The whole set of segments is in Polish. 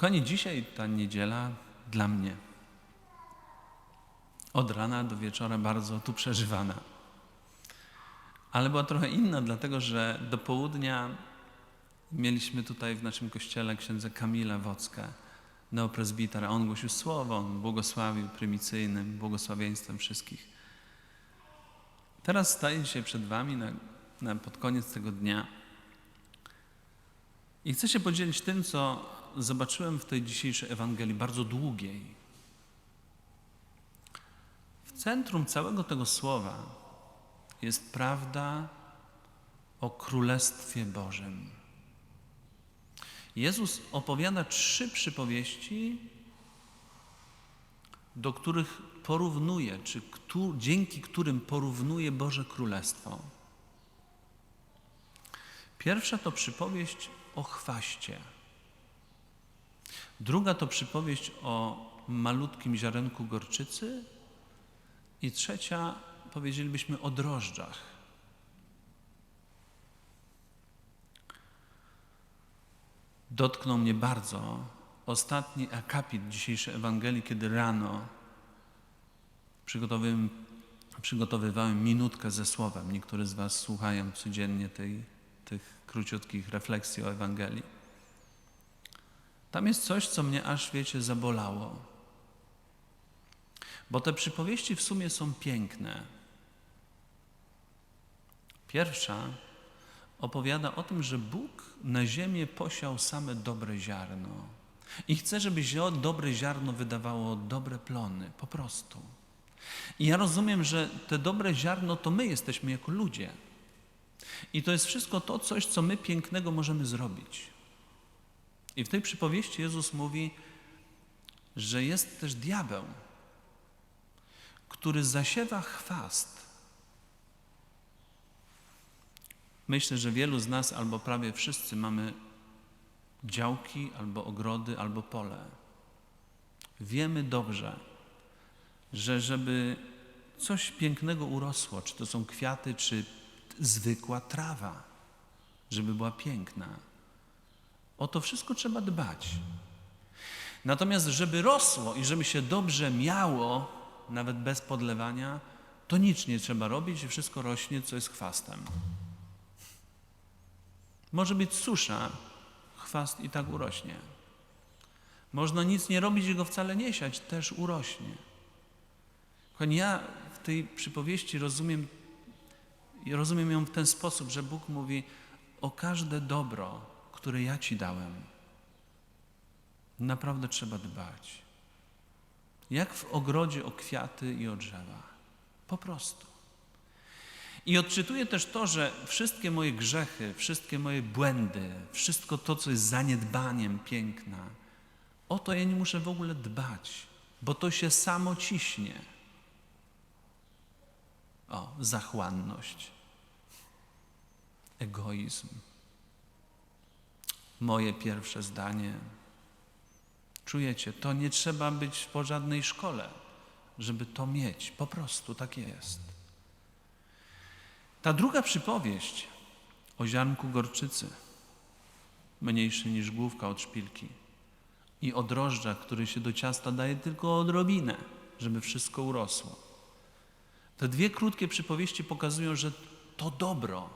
Kochani, dzisiaj ta niedziela dla mnie od rana do wieczora bardzo tu przeżywana. Ale była trochę inna, dlatego że do południa mieliśmy tutaj w naszym kościele księdza Kamila Wockę, neoprezbitera. On głosił słowo, on błogosławił prymicyjnym błogosławieństwem wszystkich. Teraz staję się przed Wami na, na, pod koniec tego dnia i chcę się podzielić tym, co zobaczyłem w tej dzisiejszej Ewangelii, bardzo długiej. W centrum całego tego słowa jest prawda o Królestwie Bożym. Jezus opowiada trzy przypowieści, do których porównuje, czy któ dzięki którym porównuje Boże Królestwo. Pierwsza to przypowieść o chwaście. Druga to przypowieść o malutkim ziarenku gorczycy. I trzecia, powiedzielibyśmy, o drożdżach. Dotknął mnie bardzo ostatni akapit dzisiejszej Ewangelii, kiedy rano przygotowywałem, przygotowywałem minutkę ze słowem. Niektórzy z Was słuchają codziennie tej, tych króciutkich refleksji o Ewangelii. Tam jest coś, co mnie aż, wiecie, zabolało. Bo te przypowieści w sumie są piękne. Pierwsza opowiada o tym, że Bóg na ziemię posiał same dobre ziarno. I chce, żeby dobre ziarno wydawało dobre plony, po prostu. I ja rozumiem, że te dobre ziarno to my jesteśmy jako ludzie. I to jest wszystko to, coś, co my pięknego możemy zrobić. I w tej przypowieści Jezus mówi, że jest też diabeł, który zasiewa chwast. Myślę, że wielu z nas, albo prawie wszyscy, mamy działki, albo ogrody, albo pole. Wiemy dobrze, że żeby coś pięknego urosło, czy to są kwiaty, czy zwykła trawa, żeby była piękna, o to wszystko trzeba dbać. Natomiast, żeby rosło i żeby się dobrze miało, nawet bez podlewania, to nic nie trzeba robić i wszystko rośnie, co jest chwastem. Może być susza, chwast i tak urośnie. Można nic nie robić i go wcale nie siać, też urośnie. Choć ja w tej przypowieści rozumiem, rozumiem ją w ten sposób, że Bóg mówi o każde dobro, które ja Ci dałem. Naprawdę trzeba dbać. Jak w ogrodzie o kwiaty i o drzewa. Po prostu. I odczytuję też to, że wszystkie moje grzechy, wszystkie moje błędy, wszystko to, co jest zaniedbaniem piękna, o to ja nie muszę w ogóle dbać, bo to się samo ciśnie. O, zachłanność, egoizm. Moje pierwsze zdanie, Czujecie, to nie trzeba być po żadnej szkole, żeby to mieć. Po prostu tak jest. Ta druga przypowieść o ziarnku gorczycy, mniejszy niż główka od szpilki, i o drożdżach, który się do ciasta daje tylko odrobinę, żeby wszystko urosło. Te dwie krótkie przypowieści pokazują, że to dobro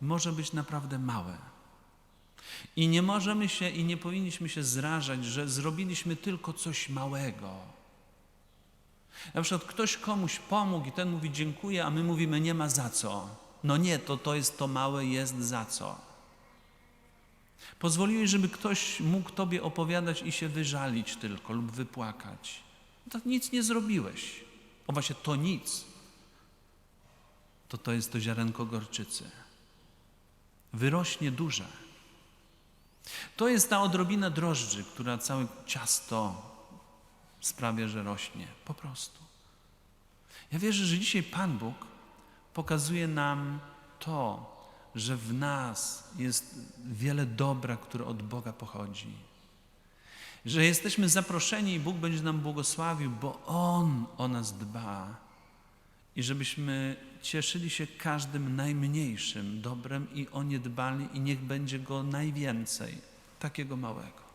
może być naprawdę małe i nie możemy się i nie powinniśmy się zrażać, że zrobiliśmy tylko coś małego. Na przykład ktoś komuś pomógł i ten mówi dziękuję, a my mówimy nie ma za co. No nie, to to jest to małe, jest za co. Pozwoliłeś, żeby ktoś mógł Tobie opowiadać i się wyżalić tylko lub wypłakać. To nic nie zrobiłeś. O właśnie to nic. To to jest to ziarenko gorczycy. Wyrośnie duże. To jest ta odrobina drożdży, która całe ciasto sprawia, że rośnie. Po prostu. Ja wierzę, że dzisiaj Pan Bóg pokazuje nam to, że w nas jest wiele dobra, które od Boga pochodzi. Że jesteśmy zaproszeni i Bóg będzie nam błogosławił, bo On o nas dba. I żebyśmy cieszyli się każdym najmniejszym dobrem i o nie dbali i niech będzie go najwięcej. takiego małego.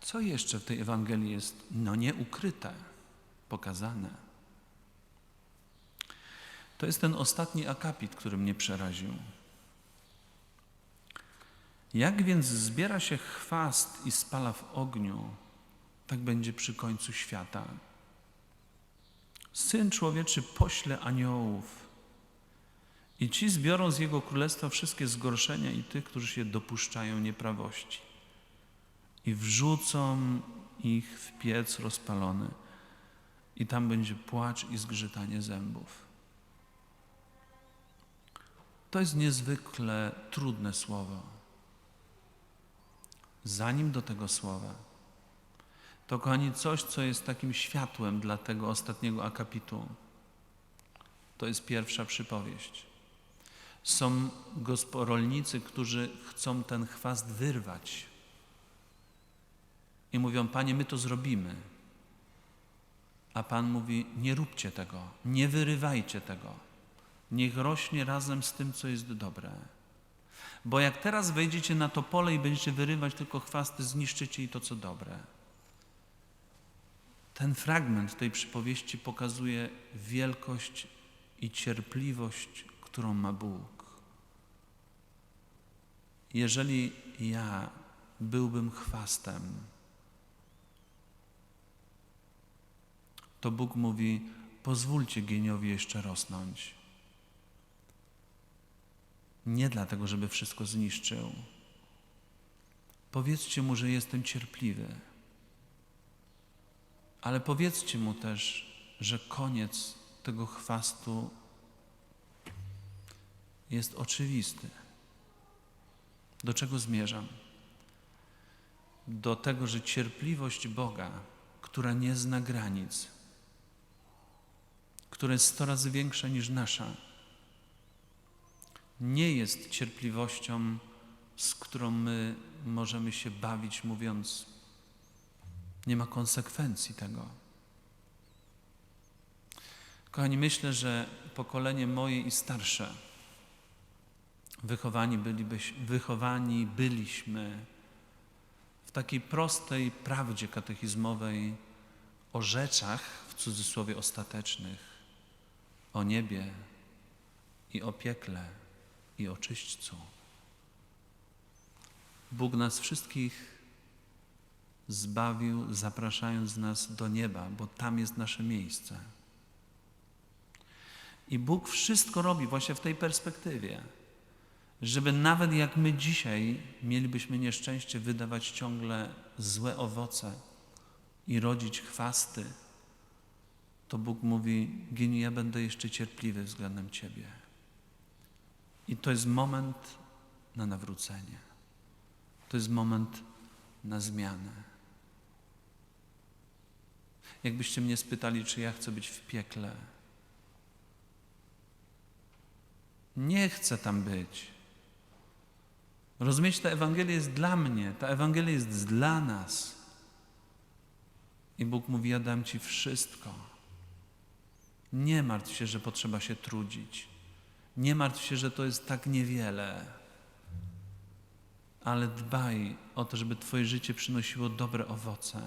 Co jeszcze w tej Ewangelii jest, no nieukryte, pokazane? To jest ten ostatni akapit, który mnie przeraził. Jak więc zbiera się chwast i spala w ogniu, tak będzie przy końcu świata. Syn człowieczy pośle aniołów i ci zbiorą z jego królestwa wszystkie zgorszenia i tych, którzy się dopuszczają nieprawości i wrzucą ich w piec rozpalony i tam będzie płacz i zgrzytanie zębów. To jest niezwykle trudne słowo. Zanim do tego słowa, to kochani, coś, co jest takim światłem dla tego ostatniego akapitu, to jest pierwsza przypowieść. Są rolnicy, którzy chcą ten chwast wyrwać. I mówią, Panie, my to zrobimy. A Pan mówi, nie róbcie tego, nie wyrywajcie tego. Niech rośnie razem z tym, co jest dobre. Bo jak teraz wejdziecie na to pole i będziecie wyrywać tylko chwasty, zniszczycie i to, co dobre. Ten fragment tej przypowieści pokazuje wielkość i cierpliwość, którą ma Bóg. Jeżeli ja byłbym chwastem, to Bóg mówi: pozwólcie geniowi jeszcze rosnąć. Nie dlatego, żeby wszystko zniszczył. Powiedzcie mu, że jestem cierpliwy. Ale powiedzcie mu też, że koniec tego chwastu jest oczywisty. Do czego zmierzam? Do tego, że cierpliwość Boga, która nie zna granic, która jest sto razy większa niż nasza, nie jest cierpliwością, z którą my możemy się bawić, mówiąc, nie ma konsekwencji tego. Kochani, myślę, że pokolenie moje i starsze, wychowani, bylibyś, wychowani byliśmy w takiej prostej prawdzie katechizmowej o rzeczach, w cudzysłowie ostatecznych, o niebie i o piekle i o czyśćcu. Bóg nas wszystkich zbawił, zapraszając nas do nieba, bo tam jest nasze miejsce. I Bóg wszystko robi właśnie w tej perspektywie, żeby nawet jak my dzisiaj mielibyśmy nieszczęście wydawać ciągle złe owoce i rodzić chwasty, to Bóg mówi: Gini, ja będę jeszcze cierpliwy względem Ciebie. I to jest moment na nawrócenie. To jest moment na zmianę. Jakbyście mnie spytali, czy ja chcę być w piekle, nie chcę tam być. Rozumiecie, ta Ewangelia jest dla mnie, ta Ewangelia jest dla nas. I Bóg mówi: Ja dam Ci wszystko. Nie martw się, że potrzeba się trudzić. Nie martw się, że to jest tak niewiele. Ale dbaj o to, żeby Twoje życie przynosiło dobre owoce.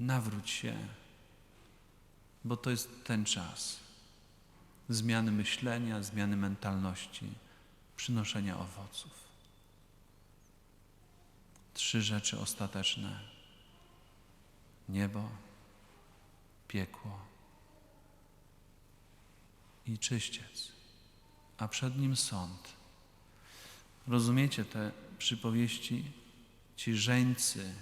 Nawróć się, bo to jest ten czas zmiany myślenia, zmiany mentalności, przynoszenia owoców. Trzy rzeczy ostateczne: niebo, piekło i czyściec, a przed nim sąd. Rozumiecie te przypowieści? Ci żeńcy,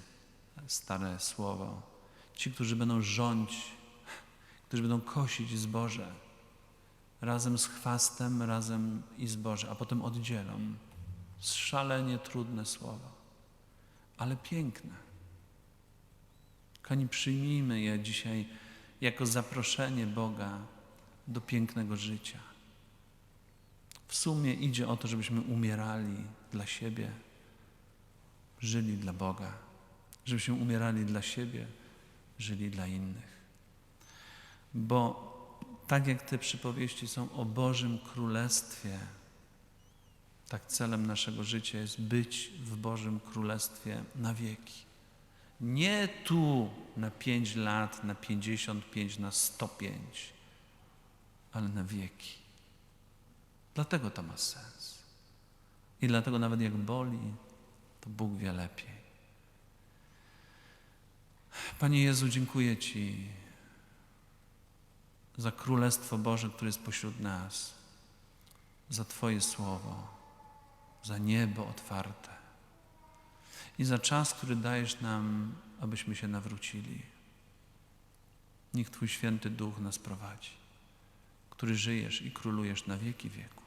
stare słowo, ci, którzy będą rządzić, którzy będą kosić zboże razem z chwastem, razem i zboże, a potem oddzielą. Szalenie trudne słowo, ale piękne. Kochani, przyjmijmy je dzisiaj jako zaproszenie Boga do pięknego życia. W sumie idzie o to, żebyśmy umierali dla siebie, żyli dla Boga, żebyśmy umierali dla siebie, żyli dla innych. Bo tak jak te przypowieści są o Bożym Królestwie, tak celem naszego życia jest być w Bożym Królestwie na wieki. Nie tu na pięć lat, na pięćdziesiąt pięć, na sto pięć, ale na wieki. Dlatego to ma sens. I dlatego nawet jak boli, to Bóg wie lepiej. Panie Jezu, dziękuję Ci za Królestwo Boże, które jest pośród nas, za Twoje Słowo, za niebo otwarte i za czas, który dajesz nam, abyśmy się nawrócili. Niech Twój święty Duch nas prowadzi, który żyjesz i królujesz na wieki wieków.